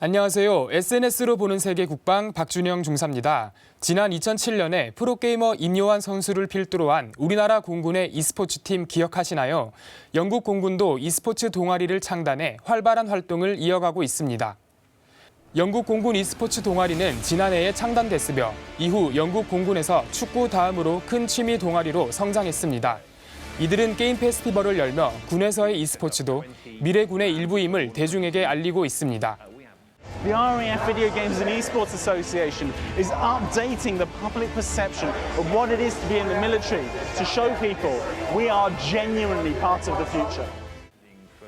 안녕하세요. SNS로 보는 세계 국방 박준영 중사입니다. 지난 2007년에 프로게이머 임요한 선수를 필두로 한 우리나라 공군의 e스포츠 팀 기억하시나요? 영국 공군도 e스포츠 동아리를 창단해 활발한 활동을 이어가고 있습니다. 영국 공군 e스포츠 동아리는 지난해에 창단됐으며 이후 영국 공군에서 축구 다음으로 큰 취미 동아리로 성장했습니다. 이들은 게임 페스티벌을 열며 군에서의 e스포츠도 미래군의 일부임을 대중에게 알리고 있습니다. The RAF Video Games and Esports Association is updating the public perception of what it is to be in the military to show people we are genuinely part of the future.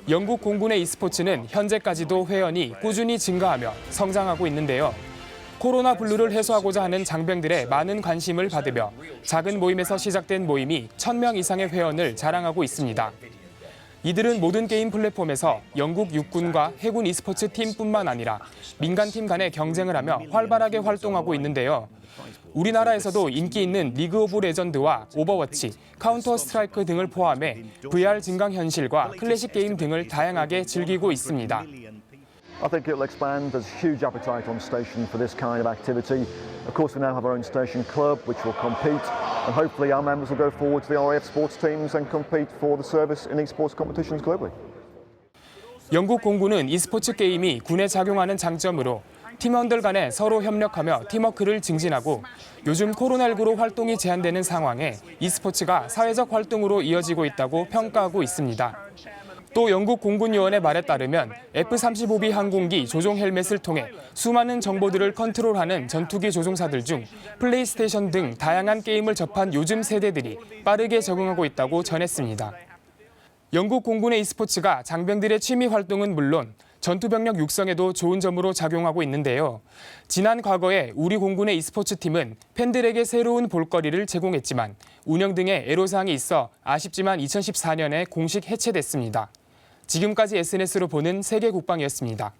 영국 공군의 e스포츠는 현재까지도 회원이 꾸준히 증가하며 성장하고 있는데요. 코로나 블루를 해소하고자 하는 장병들의 많은 관심을 받으며 작은 모임에서 시작된 모임이 1000명 이상의 회원을 자랑하고 있습니다. 이들은 모든 게임 플랫폼에서 영국 육군과 해군 e스포츠 팀뿐만 아니라 민간팀 간의 경쟁을 하며 활발하게 활동하고 있는데요. 우리나라에서도 인기 있는 리그 오브 레전드와 오버워치, 카운터 스트라이크 등을 포함해 VR 증강 현실과 클래식 게임 등을 다양하게 즐기고 있습니다. I think it'll expand. There's huge appetite on station for this kind of activity. Of course, we now have our own station club, which will compete, and hopefully our members will go forward to the RAF sports teams and compete for the service in esports competitions globally. 영국 공군은 e스포츠 게임이 군에 작용하는 장점으로 팀원들 간에 서로 협력하며 팀워크를 증진하고 요즘 코로나19로 활동이 제한되는 상황에 e스포츠가 사회적 활동으로 이어지고 있다고 평가하고 있습니다. 또 영국 공군 요원의 말에 따르면 F-35B 항공기 조종 헬멧을 통해 수많은 정보들을 컨트롤하는 전투기 조종사들 중 플레이스테이션 등 다양한 게임을 접한 요즘 세대들이 빠르게 적응하고 있다고 전했습니다. 영국 공군의 e스포츠가 장병들의 취미 활동은 물론 전투병력 육성에도 좋은 점으로 작용하고 있는데요. 지난 과거에 우리 공군의 e스포츠 팀은 팬들에게 새로운 볼거리를 제공했지만 운영 등의 애로사항이 있어 아쉽지만 2014년에 공식 해체됐습니다. 지금까지 SNS로 보는 세계 국방이었습니다.